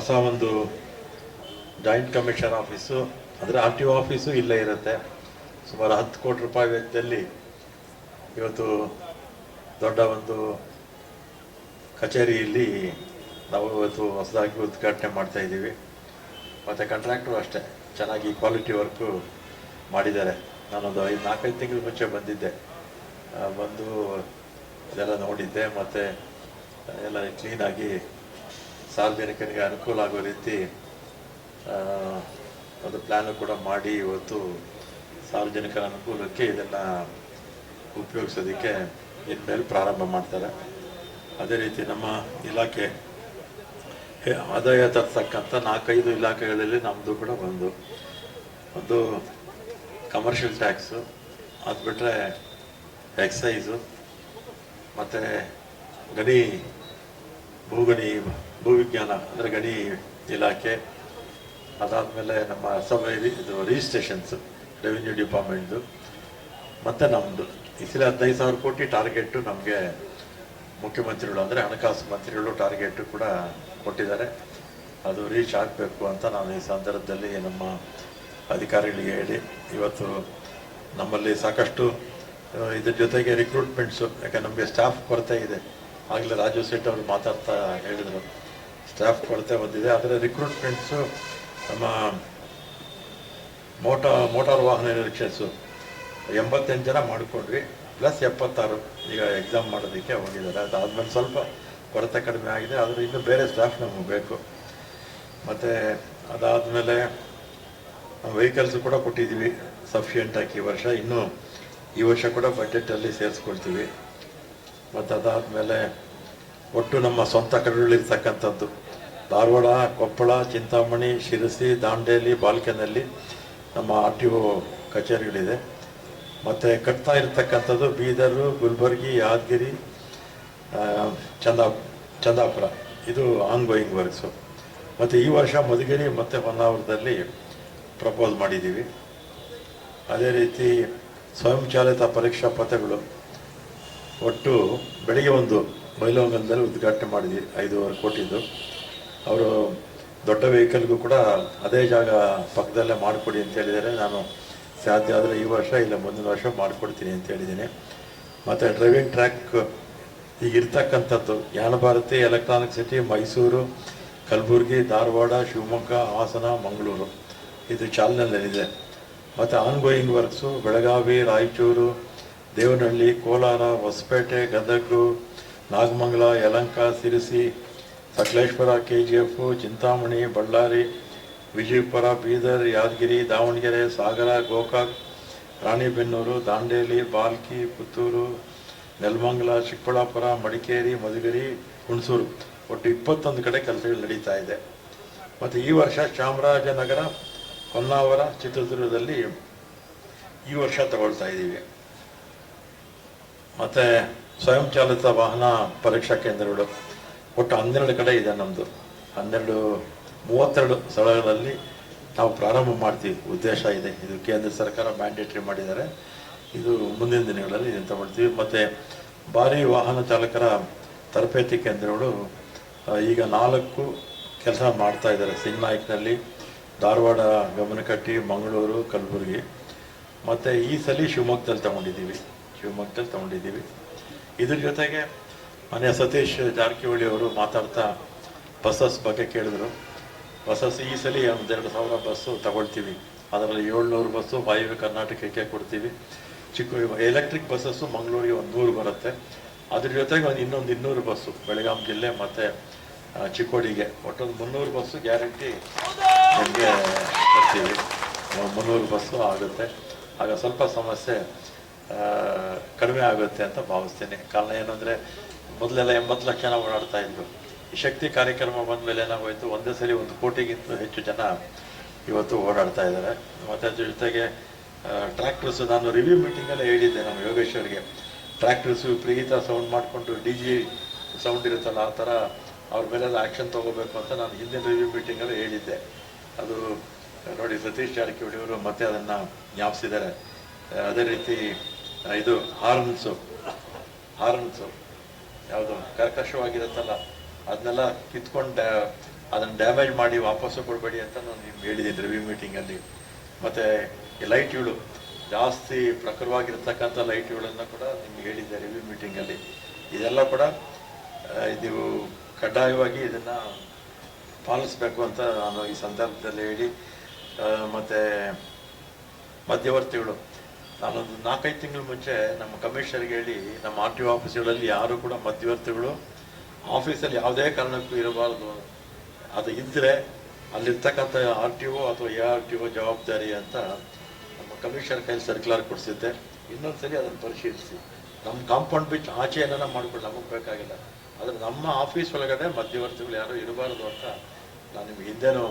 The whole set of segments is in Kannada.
ಹೊಸ ಒಂದು ಜಾಯಿಂಟ್ ಕಮಿಷನ್ ಆಫೀಸು ಅಂದರೆ ಆರ್ ಟಿ ಒ ಆಫೀಸು ಇಲ್ಲೇ ಇರುತ್ತೆ. ಸುಮಾರು ಹತ್ತು ಕೋಟಿ ರೂಪಾಯಿ ವೆಚ್ಚದಲ್ಲಿ ಇವತ್ತು ದೊಡ್ಡ ಒಂದು ಕಚೇರಿಯಲ್ಲಿ ನಾವು ಇವತ್ತು ಹೊಸದಾಗಿ ಉದ್ಘಾಟನೆ ಮಾಡ್ತಾ ಇದ್ದೀವಿ. ಮತ್ತು ಕಾಂಟ್ರಾಕ್ಟ್ರು ಅಷ್ಟೇ. ಚೆನ್ನಾಗಿ ಕ್ವಾಲಿಟಿ ವರ್ಕು ಮಾಡಿದ್ದಾರೆ. ನಾನೊಂದು ಐದು, ನಾಲ್ಕೈದು ತಿಂಗಳ ಮುಂಚೆ ಬಂದಿದ್ದೆ. ಬಂದು ಇದೆಲ್ಲ ನೋಡಿದ್ದೆ. ಮತ್ತು ಎಲ್ಲ ಕ್ಲೀನಾಗಿ ಸಾರ್ವಜನಿಕರಿಗೆ ಅನುಕೂಲ ಆಗೋ ರೀತಿ ಒಂದು ಪ್ಲ್ಯಾನು ಕೂಡ ಮಾಡಿ ಇವತ್ತು ಸಾರ್ವಜನಿಕರ ಅನುಕೂಲಕ್ಕೆ ಇದನ್ನು ಉಪಯೋಗಿಸೋದಕ್ಕೆ ಇನ್ಮೇಲೆ ಪ್ರಾರಂಭ ಮಾಡ್ತಾರೆ. ಅದೇ ರೀತಿ ನಮ್ಮ ಇಲಾಖೆ ಆದಾಯ ತರ್ತಕ್ಕಂಥ ನಾಲ್ಕೈದು ಇಲಾಖೆಗಳಲ್ಲಿ ನಮ್ಮದು ಕೂಡ ಒಂದು. ಒಂದು ಕಮರ್ಷಿಯಲ್ ಟ್ಯಾಕ್ಸು ಅದು ಬಿಟ್ಟರೆ ಎಕ್ಸೈಸು ಮತ್ತು ಗಣಿ ಭೂಗಣಿ, ಭೂವಿಜ್ಞಾನ ಅಂದರೆ ಗಣಿ ಇಲಾಖೆ, ಅದಾದಮೇಲೆ ನಮ್ಮ ಸಬ್ ಇದು ರಿಜಿಸ್ಟ್ರೇಷನ್ಸ್ ರೆವಿನ್ಯೂ ಡಿಪಾರ್ಟ್ಮೆಂಟ್ದು ಮತ್ತು ನಮ್ಮದು ಈ ಹದಿನೈದು ಸಾವಿರ ಕೋಟಿ ಟಾರ್ಗೆಟ್ಟು ನಮಗೆ ಮುಖ್ಯಮಂತ್ರಿಗಳು ಅಂದರೆ ಹಣಕಾಸು ಮಂತ್ರಿಗಳು ಟಾರ್ಗೆಟ್ಟು ಕೂಡ ಕೊಟ್ಟಿದ್ದಾರೆ. ಅದು ರೀಚ್ ಆಗಬೇಕು ಅಂತ ನಾನು ಈ ಸಂದರ್ಭದಲ್ಲಿ ನಮ್ಮ ಅಧಿಕಾರಿಗಳಿಗೆ ಹೇಳಿ, ಇವತ್ತು ನಮ್ಮಲ್ಲಿ ಸಾಕಷ್ಟು ಇದ್ರ ಜೊತೆಗೆ ರಿಕ್ರೂಟ್ಮೆಂಟ್ಸು ಯಾಕೆ ನಮಗೆ ಸ್ಟಾಫ್ ಕೊರತೆ ಇದೆ. ಆಗಲೇ ರಾಜು ಸೆಟ್ ಅವರು ಮಾತಾಡ್ತಾ ಹೇಳಿದರು. ಸ್ಟಾಫ್ ಕೊರತೆ ಬಂದಿದೆ. ಆದರೆ ರಿಕ್ರೂಟ್ಮೆಂಟ್ಸು ನಮ್ಮ ಮೋಟಾ ಮೋಟಾರ್ ವಾಹನ ನಿರೀಕ್ಷೆಸು. ಎಂಬತ್ತೆಂಟು ಜನ ಮಾಡಿಕೊಂಡ್ವಿ. ಪ್ಲಸ್ ಎಪ್ಪತ್ತಾರು ಈಗ ಎಕ್ಸಾಮ್ ಮಾಡೋದಕ್ಕೆ ಹೋಗಿದ್ದಾರೆ. ಅದಾದಮೇಲೆ ಸ್ವಲ್ಪ ಕೊರತೆ ಕಡಿಮೆ ಆಗಿದೆ. ಆದರೆ ಇನ್ನೂ ಬೇರೆ ಸ್ಟಾಫ್ ನಮಗೆ ಬೇಕು. ಮತ್ತು ಅದಾದಮೇಲೆ ವೆಹಿಕಲ್ಸ್ ಕೂಡ ಕೊಟ್ಟಿದ್ದೀವಿ. ಸಫಿಷಿಯೆಂಟಾಗಿ ಈ ವರ್ಷ. ಇನ್ನೂ ಈ ವರ್ಷ ಕೂಡ ಬಜೆಟಲ್ಲಿ ಸೇರಿಸ್ಕೊಳ್ತೀವಿ. ಮತ್ತು ಅದಾದಮೇಲೆ ಒಟ್ಟು ನಮ್ಮ ಸ್ವಂತ ಕಡೆಗಳಿರ್ತಕ್ಕಂಥದ್ದು ಧಾರವಾಡ, ಕೊಪ್ಪಳ, ಚಿಂತಾಮಣಿ, ಶಿರಸಿ, ದಾಂಡೇಲಿ ಬಾಲ್ಕೆನಲ್ಲಿ ನಮ್ಮ ಆರ್ ಟಿ ಒ ಕಚೇರಿಗಳಿದೆ. ಮತ್ತು ಕಟ್ತಾ ಇರತಕ್ಕಂಥದ್ದು ಬೀದರು, ಗುಲ್ಬರ್ಗಿ, ಯಾದಗಿರಿ ಚಂದಾ, ಚಂದಾಪುರ. ಇದು ಆನ್ ಗೋಯಿಂಗ್ ವರ್ಕ್ಸು ಮತ್ತು ಈ ವರ್ಷ ಮಧುಗಿರಿ ಮತ್ತು ಹೊನ್ನಾವರದಲ್ಲಿ ಪ್ರಪೋಸ್ ಮಾಡಿದ್ದೀವಿ. ಅದೇ ರೀತಿ ಸ್ವಯಂಚಾಲಿತ ಪರೀಕ್ಷಾ ಪಥಗಳು ಒಟ್ಟು ಬೆಳಿಗ್ಗೆ ಒಂದು ಮೈಲೋಂಗಲ್ದಲ್ಲಿ ಉದ್ಘಾಟನೆ ಮಾಡಿದ್ವಿ, ಐದೂವರೆ ಕೋಟಿದ್ದು ಅವರು ದೊಡ್ಡ ವೆಹಿಕಲ್ಗೂ ಕೂಡ ಅದೇ ಜಾಗ ಪಕ್ಕದಲ್ಲೇ ಮಾಡಿಕೊಡಿ ಅಂತ ಹೇಳಿದರೆ ನಾನು ಸಾಧ್ಯ ಆದರೆ ಈ ವರ್ಷ ಇಲ್ಲ, ಮುಂದಿನ ವರ್ಷ ಮಾಡಿಕೊಡ್ತೀನಿ ಅಂತ ಹೇಳಿದ್ದೀನಿ. ಮತ್ತು ಡ್ರೈವಿಂಗ್ ಟ್ರ್ಯಾಕ್ ಈಗ ಇರ್ತಕ್ಕಂಥದ್ದು ಯಾನ ಭಾರತಿ ಎಲೆಕ್ಟ್ರಾನಿಕ್ ಸಿಟಿ, ಮೈಸೂರು, ಕಲಬುರಗಿ, ಧಾರವಾಡ, ಶಿವಮೊಗ್ಗ, ಹಾಸನ, ಮಂಗಳೂರು. ಇದು ಚಾಲನೆಯಲ್ಲಿದೆ. ಮತ್ತು ongoing works Belagavi, Raichur Devanahalli, Kolar, Hosapete Gadag Nagamangala, Yalanka, Sirsi, Sakaleshwara K G F Chintamani, Ballari, Vijayapura, Bidar, Yadgir, Davanagere, Sagar, Gokak, Ranebennur, Dandeli, Bhalki, Puttur, Nelamangala, Chikkaballapur, Madikeri, Madhugiri, Hunsur. ಒಟ್ಟು ಇಪ್ಪತ್ತೊಂದು ಕಡೆ ಕೆಲಸಗಳು ನಡೀತಾ ಇದೆ. ಮತ್ತು ಈ ವರ್ಷ ಚಾಮರಾಜನಗರ, ಹೊನ್ನಾವರ, ಚಿತ್ರದುರ್ಗದಲ್ಲಿ ಈ ವರ್ಷ ತಗೊಳ್ತಾ ಇದ್ದೀವಿ. ಮತ್ತು ಸ್ವಯಂಚಾಲಿತ ವಾಹನ ಪರೀಕ್ಷಾ ಕೇಂದ್ರಗಳು. ಒಟ್ಟು ಹನ್ನೆರಡು ಕಡೆ ಇದೆ ನಮ್ಮದು ಹನ್ನೆರಡು, ಮೂವತ್ತೆರಡು ಸ್ಥಳಗಳಲ್ಲಿ ನಾವು ಪ್ರಾರಂಭ ಮಾಡ್ತೀವಿ. ಉದ್ದೇಶ ಇದೆ. ಇದು ಕೇಂದ್ರ ಸರ್ಕಾರ ಮ್ಯಾಂಡೇಟ್ರಿ ಮಾಡಿದ್ದಾರೆ. ಇದು ಮುಂದಿನ ದಿನಗಳಲ್ಲಿ ಇದನ್ನು ಮಾಡ್ತೀವಿ. ಮತ್ತು ಭಾರಿ ವಾಹನ ಚಾಲಕರ ತರಬೇತಿ ಕೇಂದ್ರಗಳು ಈಗ ನಾಲ್ಕು ಕೆಲಸ ಮಾಡ್ತಾ ಇದ್ದಾರೆ. ಸಿಂಗ್ನಾಯ್ಕ್ನಲ್ಲಿ, ಧಾರವಾಡ, ಗಮನಕಟ್ಟಿ, ಮಂಗಳೂರು, ಕಲಬುರಗಿ. ಮತ್ತು ಈ ಸಲ ಶಿವಮೊಗ್ಗದಲ್ಲಿ ತಗೊಂಡಿದ್ದೀವಿ. ಶಿವಮೊಗ್ಗದಲ್ಲಿ ತಗೊಂಡಿದ್ದೀವಿ. ಇದ್ರ ಜೊತೆಗೆ ಮನೆ ಸತೀಶ್ ಜಾರಕಿಹೊಳಿ ಅವರು ಮಾತಾಡ್ತಾ ಬಸ್ಸಸ್ ಬಗ್ಗೆ ಕೇಳಿದ್ರು. ಬಸ್ಸಸ್ ಈ ಸಲ ಒಂದೆರಡು ಸಾವಿರ ಬಸ್ಸು ತಗೊಳ್ತೀವಿ. ಅದರಲ್ಲಿ ಏಳ್ನೂರು ಬಸ್ಸು ವಾಯುವ್ಯ ಕರ್ನಾಟಕಕ್ಕೆ ಕೊಡ್ತೀವಿ. ಚಿಕ್ಕ ಎಲೆಕ್ಟ್ರಿಕ್ ಬಸ್ಸಸ್ಸು ಮಂಗಳೂರಿಗೆ ಒಂದು ನೂರು ಬರುತ್ತೆ. ಅದ್ರ ಜೊತೆಗೆ ಒಂದು ಇನ್ನೊಂದು ಇನ್ನೂರು ಬಸ್ಸು ಬೆಳಗಾಂ ಜಿಲ್ಲೆ ಮತ್ತು ಚಿಕ್ಕೋಡಿಗೆ. ಒಟ್ಟೊಂದು ಮುನ್ನೂರು ಬಸ್ಸು ಗ್ಯಾರಂಟಿ ನಮಗೆ ಒಂದು ಮುನ್ನೂರು ಬಸ್ಸು ಆಗುತ್ತೆ. ಆಗ ಸ್ವಲ್ಪ ಸಮಸ್ಯೆ ಕಡಿಮೆ ಆಗುತ್ತೆ ಅಂತ ಭಾವಿಸ್ತೇನೆ. ಕಾರಣ ಏನಂದರೆ, ಮೊದಲೆಲ್ಲ ಎಂಬತ್ತು ಲಕ್ಷ ಜನ ಓಡಾಡ್ತಾ ಇದ್ರು ಈ ಶಕ್ತಿ ಕಾರ್ಯಕ್ರಮ ಬಂದ ಮೇಲೆ ಏನಾಗೋಯ್ತು, ಒಂದೇ ಸರಿ ಒಂದು ಕೋಟಿಗಿಂತ ಹೆಚ್ಚು ಜನ ಇವತ್ತು ಓಡಾಡ್ತಾ ಇದ್ದಾರೆ. ಮತ್ತೆ ಅದ್ರ ಜೊತೆಗೆ ಟ್ರ್ಯಾಕ್ಟರ್ಸ್ ನಾನು ರಿವ್ಯೂ ಮೀಟಿಂಗಲ್ಲೇ ಹೇಳಿದ್ದೆ ನಮ್ಮ ಯೋಗೇಶ್ವರ್ಗೆ ಟ್ರ್ಯಾಕ್ಟರ್ಸು ಪ್ರೀತ ಸೌಂಡ್ ಮಾಡಿಕೊಂಡು ಡಿ ಜಿ ಸೌಂಡ್ ಇರುತ್ತಲ್ಲ ಆ ಥರ, ಅವ್ರ ಮೇಲೆಲ್ಲ ಆ್ಯಕ್ಷನ್ ತೊಗೋಬೇಕು ಅಂತ ನಾನು ಹಿಂದಿನ ರಿವ್ಯೂ ಮೀಟಿಂಗಲ್ಲೇ ಹೇಳಿದ್ದೆ. ಅದು ನೋಡಿ ಸತೀಶ್ ಜಾರಕಿಹೊಳಿ ಅವರು ಮತ್ತೆ ಅದನ್ನು ಜ್ಞಾಪಿಸಿದ್ದಾರೆ. ಅದೇ ರೀತಿ ಇದು ಹಾರ್ನ್ಸು ಹಾರ್ನ್ಸು ಯಾವುದು ಕರ್ಕಶವಾಗಿರುತ್ತಲ್ಲ ಅದನ್ನೆಲ್ಲ ಕಿತ್ಕೊಂಡು ಅದನ್ನು ಡ್ಯಾಮೇಜ್ ಮಾಡಿ ವಾಪಸ್ಸು ಕೊಡಬೇಡಿ ಅಂತ ನಾನು ನಿಮ್ಗೆ ಹೇಳಿದ್ದೀನಿ ರಿವ್ಯೂ ಮೀಟಿಂಗಲ್ಲಿ ಮತ್ತು ಲೈಟ್ಗಳು ಜಾಸ್ತಿ ಪ್ರಖರವಾಗಿರ್ತಕ್ಕಂಥ ಲೈಟ್ಗಳನ್ನು ಕೂಡ ನಿಮ್ಗೆ ಹೇಳಿದ್ದೆ ರಿವ್ಯೂ ಮೀಟಿಂಗಲ್ಲಿ ಇದೆಲ್ಲ ಕೂಡ ನೀವು ಕಡ್ಡಾಯವಾಗಿ ಇದನ್ನು ಪಾಲಿಸ್ಬೇಕು ಅಂತ ನಾನು ಈ ಸಂದರ್ಭದಲ್ಲಿ ಹೇಳಿ ಮತ್ತೆ ಮಧ್ಯವರ್ತಿಗಳು ನಾನೊಂದು ನಾಲ್ಕೈದು ತಿಂಗಳ ಮುಂಚೆ ನಮ್ಮ ಕಮಿಷನರ್ಗೆ ಹೇಳಿ ನಮ್ಮ ಆರ್ ಟಿ ಒ ಆಫೀಸ್ಗಳಲ್ಲಿ ಯಾರು ಕೂಡ ಮಧ್ಯವರ್ತಿಗಳು ಆಫೀಸಲ್ಲಿ ಯಾವುದೇ ಕಾರಣಕ್ಕೂ ಇರಬಾರ್ದು. ಅದು ಇದ್ದರೆ ಅಲ್ಲಿರ್ತಕ್ಕಂಥ ಆರ್ ಟಿ ಒ ಅಥವಾ ಎ ಆರ್ ಟಿ ಒ ಜವಾಬ್ದಾರಿ ಅಂತ ನಮ್ಮ ಕಮಿಷನರ್ ಕೈಲಿ ಸರ್ಕ್ಯುಲರ್ ಕೊಡಿಸಿದ್ದೆ. ಇನ್ನೊಂದು ಸರಿ ಅದನ್ನು ಪರಿಶೀಲಿಸಿ. ನಮ್ಮ ಕಾಂಪೌಂಡ್ ಬಿಚ್ ಆಚೆ ಏನಾರ ಮಾಡ್ಕೊಂಡು ನಮಗೆ ಬೇಕಾಗಿಲ್ಲ. ಆದರೆ ನಮ್ಮ ಆಫೀಸ್ ಒಳಗಡೆ ಮಧ್ಯವರ್ತಿಗಳು ಯಾರು ಇರಬಾರ್ದು ಅಂತ ನಾನು ನಿಮ್ಗೆ ಹಿಂದೆನೂ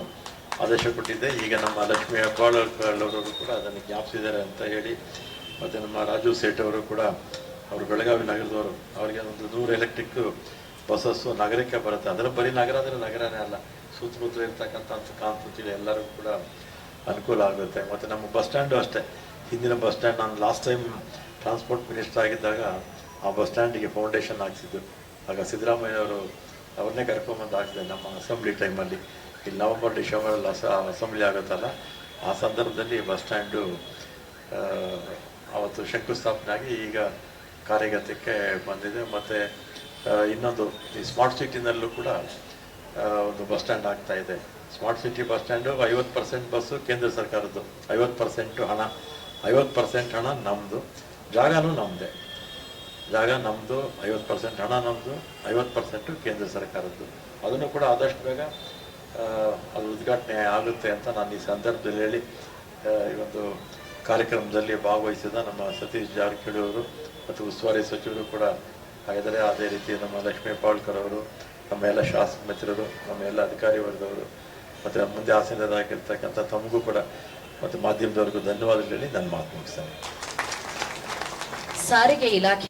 ಆದೇಶ ಕೊಟ್ಟಿದ್ದೆ ಈಗ ನಮ್ಮ ಲಕ್ಷ್ಮಿ ಹೆಬ್ಬಾಳ್ ಅವರು ಕೂಡ ಅದನ್ನು ಜ್ಞಾಪಿಸಿದ್ದಾರೆ ಅಂತ ಹೇಳಿ, ಮತ್ತು ನಮ್ಮ ರಾಜು ಸೇಠ್ ಅವರು ಕೂಡ ಅವರು ಬೆಳಗಾವಿ ನಗರದವರು, ಅವರಿಗೆ ಒಂದು ನೂರು ಎಲೆಕ್ಟ್ರಿಕ್ ಬಸ್ಸಸ್ಸು ನಗರಕ್ಕೆ ಬರುತ್ತೆ. ಅದರ ಬರೀ ನಗರ ಅಂದರೆ ನಗರನೇ ಅಲ್ಲ ಸುತ್ತಮುತ್ತ ಇರ್ತಕ್ಕಂಥ ಕಾಂತಂತಿಲಿ ಎಲ್ಲರಿಗೂ ಕೂಡ ಅನುಕೂಲ ಆಗುತ್ತೆ. ಮತ್ತು ನಮ್ಮ ಬಸ್ ಸ್ಟ್ಯಾಂಡು ಅಷ್ಟೇ. ಹಿಂದಿನ ಬಸ್ ಸ್ಟ್ಯಾಂಡ್ ನಾನು ಲಾಸ್ಟ್ ಟೈಮ್ ಟ್ರಾನ್ಸ್ಪೋರ್ಟ್ ಮಿನಿಸ್ಟರ್ ಆಗಿದ್ದಾಗ ಆ ಬಸ್ ಸ್ಟ್ಯಾಂಡಿಗೆ ಫೌಂಡೇಶನ್ ಹಾಕ್ಸಿದ್ದು. ಆಗ ಸಿದ್ದರಾಮಯ್ಯ ಅವರು ಅವ್ರನ್ನೇ ಕರ್ಕೊಂಬಂದು ಹಾಕಿದೆ ನಮ್ಮ ಅಸೆಂಬ್ಲಿ ಟೈಮಲ್ಲಿ ಇಲ್ಲಿ ನವಂಬರ್ ಡಿಸೆಂಬರಲ್ಲಿ ಅಸ, ಅಸೆಂಬ್ಲಿ ಆಗುತ್ತಲ್ಲ, ಆ ಸಂದರ್ಭದಲ್ಲಿ ಬಸ್ ಸ್ಟ್ಯಾಂಡು ಅವತ್ತು ಶಂಕುಸ್ಥಾಪನೆ ಆಗಿ ಈಗ ಕಾರ್ಯಗತಕ್ಕೆ ಬಂದಿದೆ. ಮತ್ತು ಇನ್ನೊಂದು ಈ ಸ್ಮಾರ್ಟ್ ಸಿಟಿನಲ್ಲೂ ಕೂಡ ಒಂದು ಬಸ್ ಸ್ಟ್ಯಾಂಡ್ ಆಗ್ತಾ ಇದೆ. ಸ್ಮಾರ್ಟ್ ಸಿಟಿ ಬಸ್ ಸ್ಟ್ಯಾಂಡು ಐವತ್ತು ಪರ್ಸೆಂಟ್ ಬಸ್ಸು ಕೇಂದ್ರ ಸರ್ಕಾರದ್ದು. ಐವತ್ತು ಪರ್ಸೆಂಟು ಹಣ. ಐವತ್ತು ಪರ್ಸೆಂಟ್ ಹಣ ನಮ್ಮದು ಜಾಗನೂ ನಮ್ಮದೇ ಜಾಗ ನಮ್ಮದು ಐವತ್ತು ಪರ್ಸೆಂಟ್ ಹಣ ನಮ್ಮದು ಐವತ್ತು ಪರ್ಸೆಂಟು ಕೇಂದ್ರ ಸರ್ಕಾರದ್ದು. ಅದನ್ನು ಕೂಡ ಆದಷ್ಟು ಬೇಗ ಅದು ಉದ್ಘಾಟನೆ ಆಗುತ್ತೆ ಅಂತ ನಾನು ಈ ಸಂದರ್ಭದಲ್ಲಿ ಹೇಳಿ ಈ ಒಂದು ಕಾರ್ಯಕ್ರಮದಲ್ಲಿ ಭಾಗವಹಿಸಿದ ನಮ್ಮ ಸತೀಶ್ ಜಾರಕಿಹೊಳಿ ಅವರು ಮತ್ತು ಉಸ್ತುವಾರಿ ಸಚಿವರು ಕೂಡ ಆಗಿದ್ದಾರೆ. ಅದೇ ರೀತಿ ನಮ್ಮ ಲಕ್ಷ್ಮೀ ಪಾಳ್ಕರ್ ಅವರು, ನಮ್ಮ ಎಲ್ಲ ಶಾಸಕ ಮಿತ್ರರು, ನಮ್ಮ ಎಲ್ಲ ಅಧಿಕಾರಿ ವರ್ಗದವರು, ಮತ್ತು ಮುಂದೆ ಆಸೀನರಾಗಿರ್ತಕ್ಕಂಥ ತಮಗೂ ಕೂಡ ಮತ್ತು ಮಾಧ್ಯಮದವರೆಗೂ ಧನ್ಯವಾದಗಳಲ್ಲಿ ನನ್ನ ಮಾತು ಮುಗಿಸ್ತೇನೆ. ಸಾರಿಗೆ ಇಲಾಖೆ